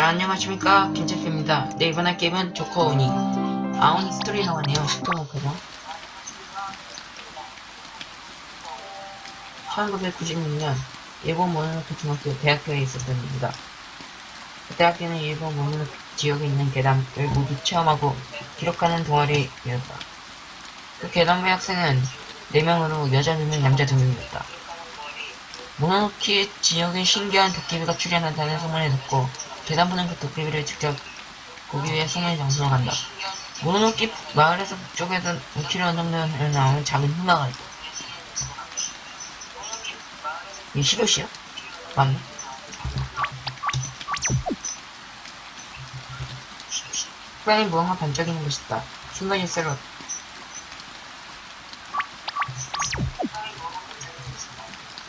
자, 안녕하십니까. 김재표입니다. 네, 이번 할 게임은 조커 오니. 아오니 스토리 나왔네요. 시도해보자. 1996년, 일본 모노노크 중학교 대학교에 있었던 일입니다. 그때 학교는 일본 모노노크 지역에 있는 계단을 모두 체험하고 기록하는 동아리였다. 그 계단부의 학생은 4명으로 여자 2명, 남자 2명이었다. 모노노키 지역에 신기한 도깨비가 출연한다는 소문을 듣고 계단부는 그 도깨비를 직접 보기 위해 생일 장소로 간다. 모노노키 마을에서 북쪽에서 5km 정도 나오는 작은 흑마가 있다. 이 시로시야? 맞네. 후방에 무언가 반짝이는 것이 있다. 순간이 새로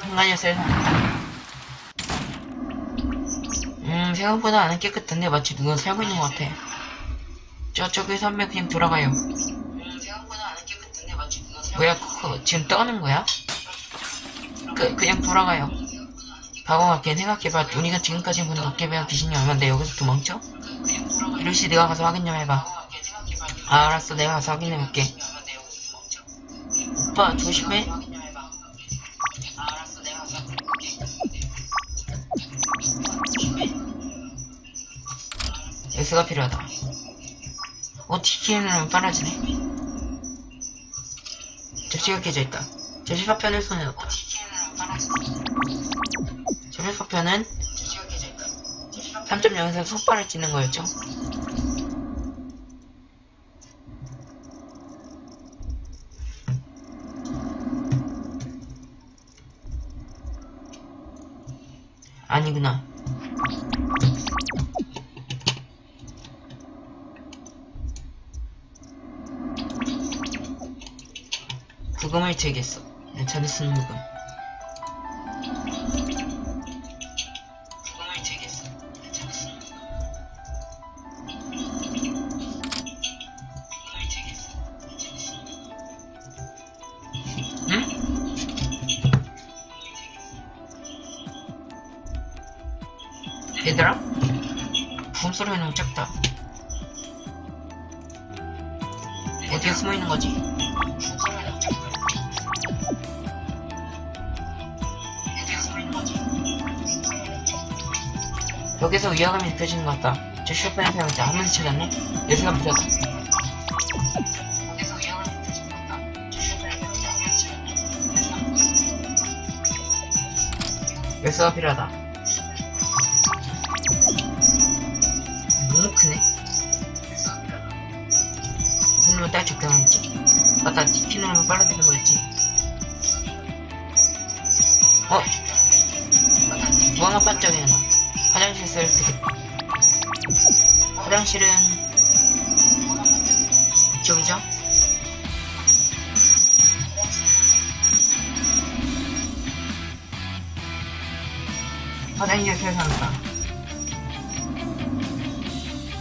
순간이 새로 음 생각보다 안은 깨끗한데 마치 누가 살고 있는 것 같아. 저쪽에 선배 그냥 돌아가요. 뭐야 그거 지금 떠는 거야? 그 그냥 돌아가요. 바보 같게 생각해봐. 우리가 지금까지 본 도깨비와 귀신이 얼마인데 여기서 도망쳐? 이러시 내가 가서 확인 좀 해봐. 아, 알았어. 내가 가서 확인해볼게. 오빠 조심해. S가 필요하다. 어, TK는 빨라지네. 접시가 깨져 있다. 접시 파편을 손에 넣고. 접시 파편은 3.0에서 속발을 찍는 거였죠. 아니구나. 채겠어. 내 차를 쓰는. 부금을 채겠어. 내 차를 쓰는. 부금을 채겠어. 내 차를 쓰는 부금. 응? 얘들아? 부금 소리가 너무 작다. 어디에 숨어 있는 거지? 벽에서 위화감이 느껴지는 것 같다. 저 슈퍼에 사용자 한번 찾았네? 사용자 한번 찾았네? 예수가 필요하다. 너무 크네? 무슨 놈을 딸 적당한 했지? 맞다, 티키노를 빨아들이는 거였지? 어? 무화과 반짝이는 나. 화장실 쓸 되겠다. 화장실은 이쪽이죠? 화장실 세상이다.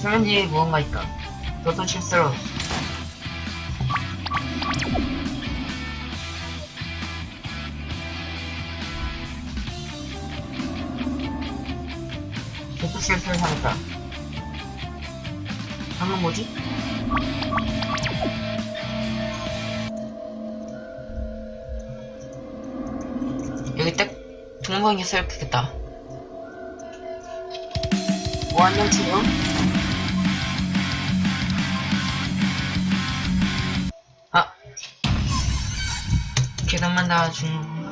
설문지에 무언가 있다. 너도 실수로 실수를 하겠다. 방금 뭐지? 여기 딱 동방이 썰겠다. 뭐하냐 지금? 아 계단만 나와주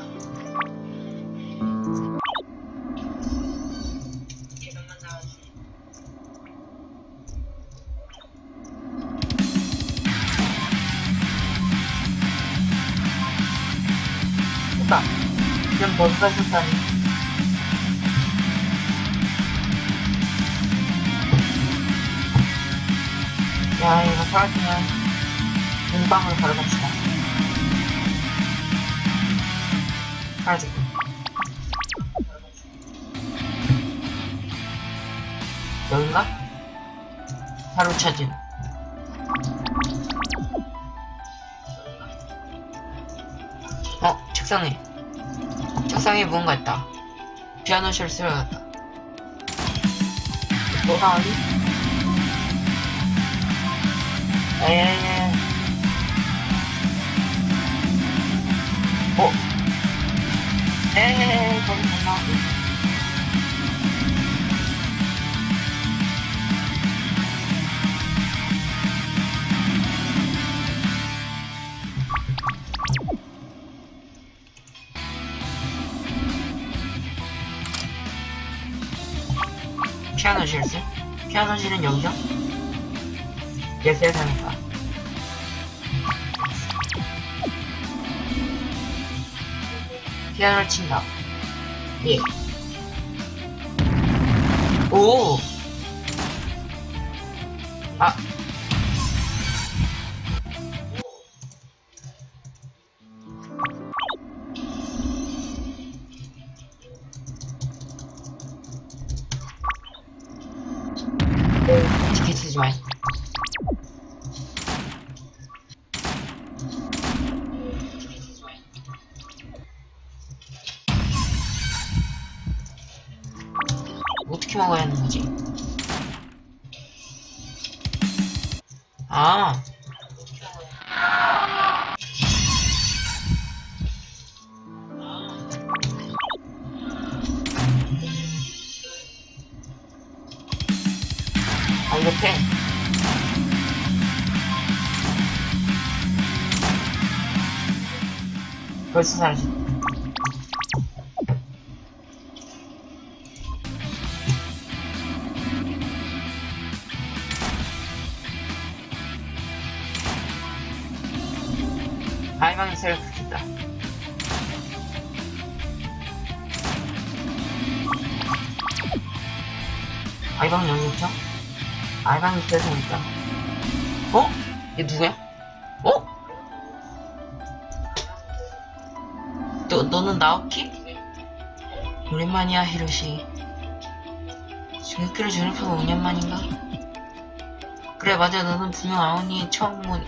됐다 그냥 벌써 했다니. 야 이거 사라지면 눈방울 바로 갑시다. 사라지고 여긴가? 바로 찾은 책상에 책상에 무언가 있다 피아노 실수를 같다 또 나오니? 에에에. 어? 에에에, 거기 못나 피아노실스? 피아노 실은 여기죠? 예세사니까 피아노를 친다 예 오! 아! 아, 이렇게? 벌써 사라지. 알방이 새로 붙였다. 알방 여기 있죠? 알방이 새로니까. 어? 얘 누구야? 어? 너, 너는 나오키? 오랜만이야, 히로시. 중학교를 졸업하고 5년 만인가? 그래, 맞아. 너는 분명 아오니 처음 본,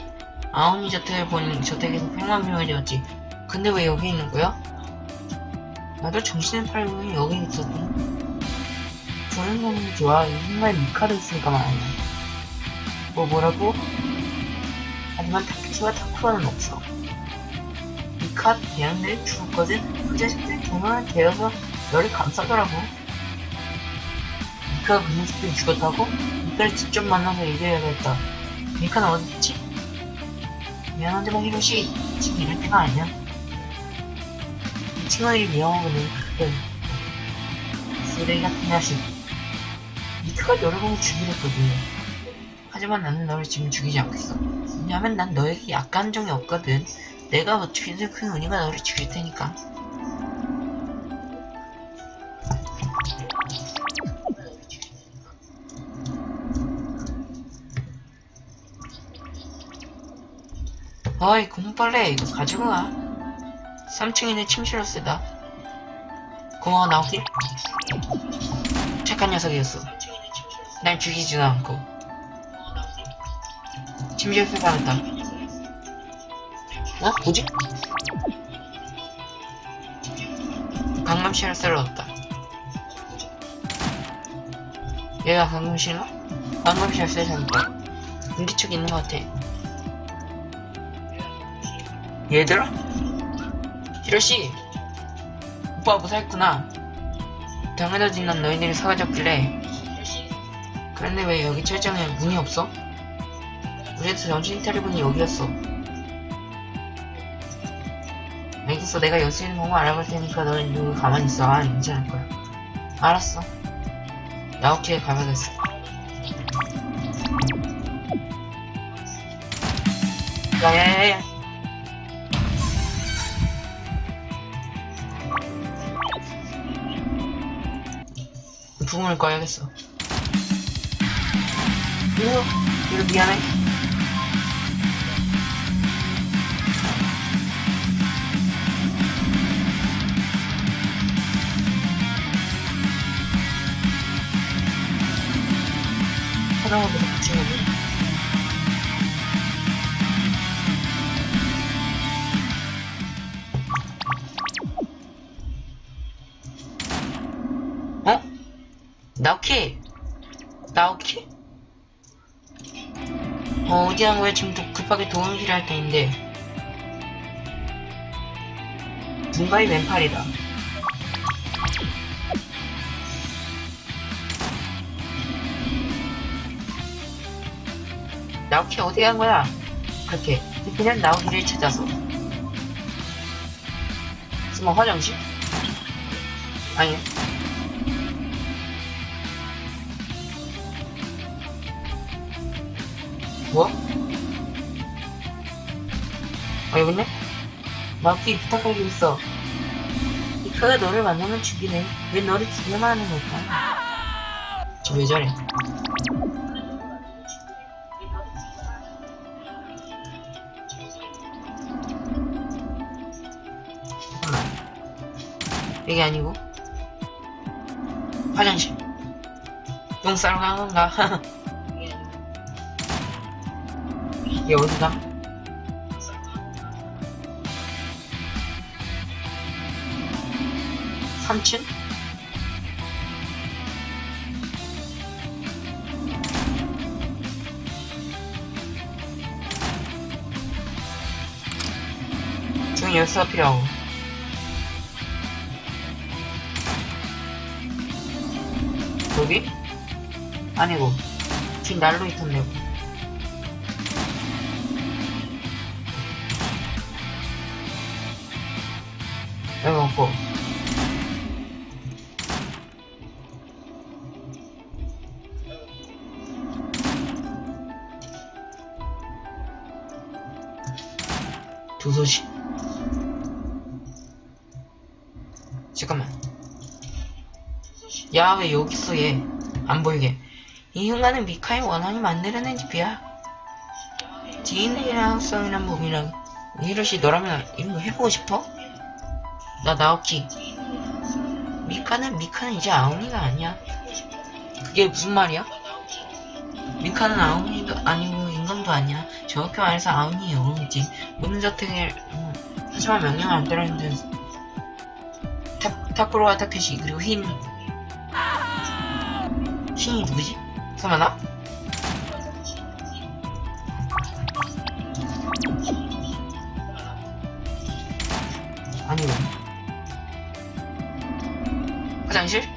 아오니 저택을 본 저택에서 백만명을 되었지. 근데 왜 여기 있는 거야? 나도 정신을 팔고 여기 있었군. 그런 놈이 좋아. 정말 미카도 있으니까 말이야. 뭐 뭐라고? 하지만 타케시와 타쿠라는 없어. 미카 대학내에 죽었거든? 그 자식들 정말 되어서 너를 감싸더라고. 미카가 그 녀석들이 죽었다고? 미카를 직접 만나서 얘기해야겠다. 미카는 어딨지? 미안하지만 히로시, 지금 이럴 때가 아니야. 이 친구들이 그걸 쓰레기 같은 자식. 미카가 여러 번 죽이랬거든. 하지만 나는 너를 지금 죽이지 않겠어. 왜냐면 난 너에게 약간 정이 없거든. 내가 어떻게든 큰 은희가 너를 죽일 테니까. 어이, 고무빨래 이거 가지고 가. 3층에 있는 침실로 쓰다. 고마워, 나오키. 착한 녀석이었어. 날 죽이지도 않고. 침실에 받았다. 어? 뭐지? 강남시를 쓸어왔다. 얘가 강남시나? 강남시를 쓸어왔다. 인기척 있는 것 같아. 얘들아? 히로시! 오빠 무사했구나. 당연하지 난 너희들이 사라졌길래. 그런데 왜 여기 철장에 문이 없어? 그래서 정신 차려보니 여기였어. 알겠어. 내가 여수인 보고 알아볼 테니까 너는 여기 가만히 있어. 아, 괜찮을 거야. 알았어. 나오키에 가봐야겠어. 야야야야. 부금을 꺼야겠어. 이거, 이거 미안해. 하다못해 붙인 거지. 어? 나오키! 나오키? 어, 어디 간 거야? 지금 도- 급하게 도움이 필요할 때인데. 분가이 왼팔이다. 나오키 어디 간 거야? 그렇게 그냥 나오기를 찾아서. 스모 화장실? 아니. 뭐? 아, 여기 있네? 마키 부탁할 게 있어. 이카가 너를 만나면 죽이네. 왜 너를 죽여만 하는 걸까? 저왜 저래? 이게 아니고? 화장실. 간 건가? 얘 어디가? 3층? 지금 열쇠가 필요하고 여기? 아니고 지금 날로 있던데 없고. 도서시 잠깐만. 야 왜 여기 있어 얘? 안 보이게. 이 흉가는 미카의 원한이 만들어낸 집이야. 지인들이랑 합성이란 몸이랑 히로시 너라면 이런 거 해보고 싶어? 나 나오키 미카는 미카는 이제 아우니가 아니야 그게 무슨 말이야? 미카는 아우니도 아니고 인간도 아니야 정확히 말해서 아우니의 영웅이지 모든 저택을 음, 하지만 명령을 안 따르는 타, 타쿠로와 타케시 그리고 흰 흰이 누구지? 설마 나? 아니고 화장실?